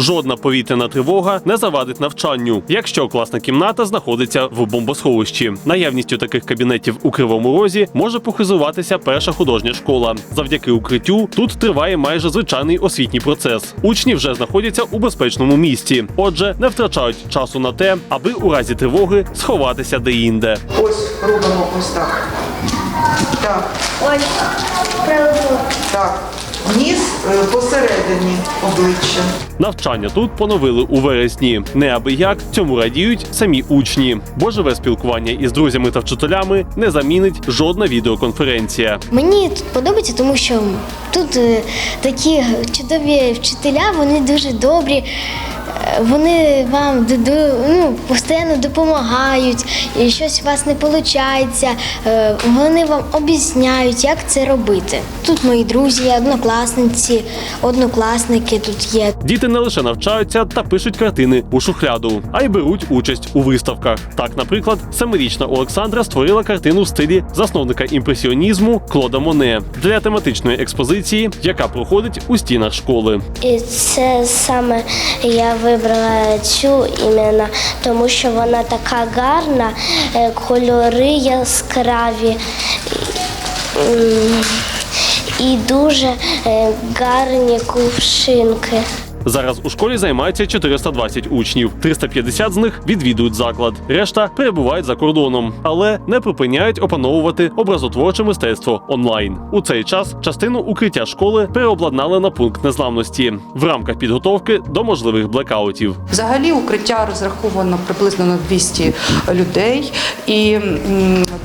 Жодна повітряна тривога не завадить навчанню, якщо класна кімната знаходиться в бомбосховищі. Наявністю таких кабінетів у Кривому Розі може похизуватися перша художня школа. Завдяки укриттю тут триває майже звичайний освітній процес. Учні вже знаходяться у безпечному місці, отже, не втрачають часу на те, аби у разі тривоги сховатися деінде. Ось робимо ось так. Так, правильно. так. Ніс е, посередині обличчя. Навчання тут поновили у вересні. Неабияк цьому радіють самі учні, бо живе спілкування із друзями та вчителями не замінить жодна відеоконференція. Мені тут подобається, тому що тут е, такі чудові вчителя, вони дуже добрі. Е, Вони вам ну, постійно допомагають, і щось у вас не виходить. Вони вам об'ясняють, як це робити. Тут мої друзі, однокласниці, однокласники тут є. Діти не лише навчаються та пишуть картини у шухляду, а й беруть участь у виставках. Так, наприклад, семирічна Олександра створила картину в стилі засновника імпресіонізму Клода Моне для тематичної експозиції, яка проходить у стінах школи. І це саме я вибрала цю іменно, тому що вона така гарна, е, кольори яскраві і дуже е, гарні кувшинки. Зараз у школі займається 420 учнів. 350 з них відвідують заклад. Решта перебувають за кордоном, але не припиняють опановувати образотворче мистецтво онлайн. У цей час частину укриття школи переобладнали на пункт незламності в рамках підготовки до можливих блекаутів. Взагалі укриття розраховано приблизно на 200 людей. І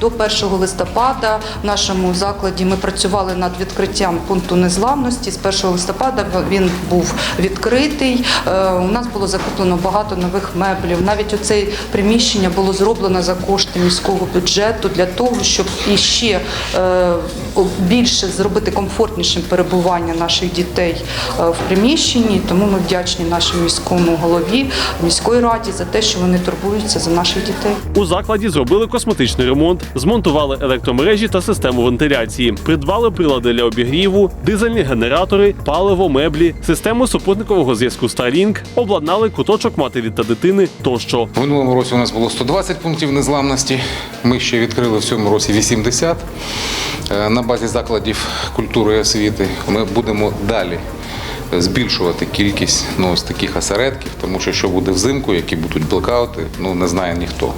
до 1 листопада в нашому закладі ми працювали над відкриттям пункту незламності. З 1 листопада він був відкритий. Е, У нас було закуплено багато нових меблів. Навіть оце приміщення було зроблено за кошти міського бюджету для того, щоб іще е, більше зробити комфортнішим перебування наших дітей е, в приміщенні. Тому ми вдячні нашому міському голові, міської раді за те, що вони турбуються за наших дітей. У закладі зробили косметичний ремонт, змонтували електромережі та систему вентиляції, придбали прилади для обігріву, дизельні генератори, паливо, меблі, систему супутникового зв'язку Starlink, обладнали куточок матері та дитини тощо. В минулому році у нас було 120 пунктів незламності. Ми ще відкрили в цьому році 80. Е, На базі закладів культури і освіти ми будемо далі збільшувати кількість ну, ось таких осередків, тому що що буде взимку, які будуть блекаути, ну не знає ніхто.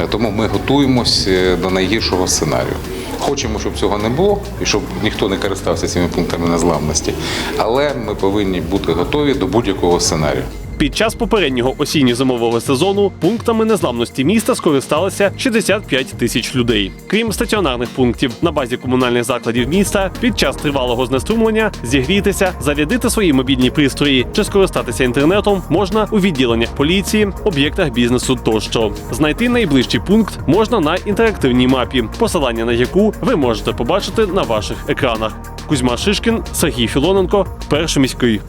Е, Тому ми готуємось е, до найгіршого сценарію. Хочемо, щоб цього не було і щоб ніхто не користався цими пунктами незламності, але ми повинні бути готові до будь-якого сценарію. Під час попереднього осінньо-зимового сезону пунктами незламності міста скористалися 65 тисяч людей. Крім стаціонарних пунктів на базі комунальних закладів міста, під час тривалого знеструмлення зігрітися, зарядити свої мобільні пристрої чи скористатися інтернетом можна у відділеннях поліції, об'єктах бізнесу тощо. Знайти найближчий пункт можна на інтерактивній мапі, посилання на яку ви можете побачити на ваших екранах. Кузьма Шишкін, Сергій Філоненко, перший міський.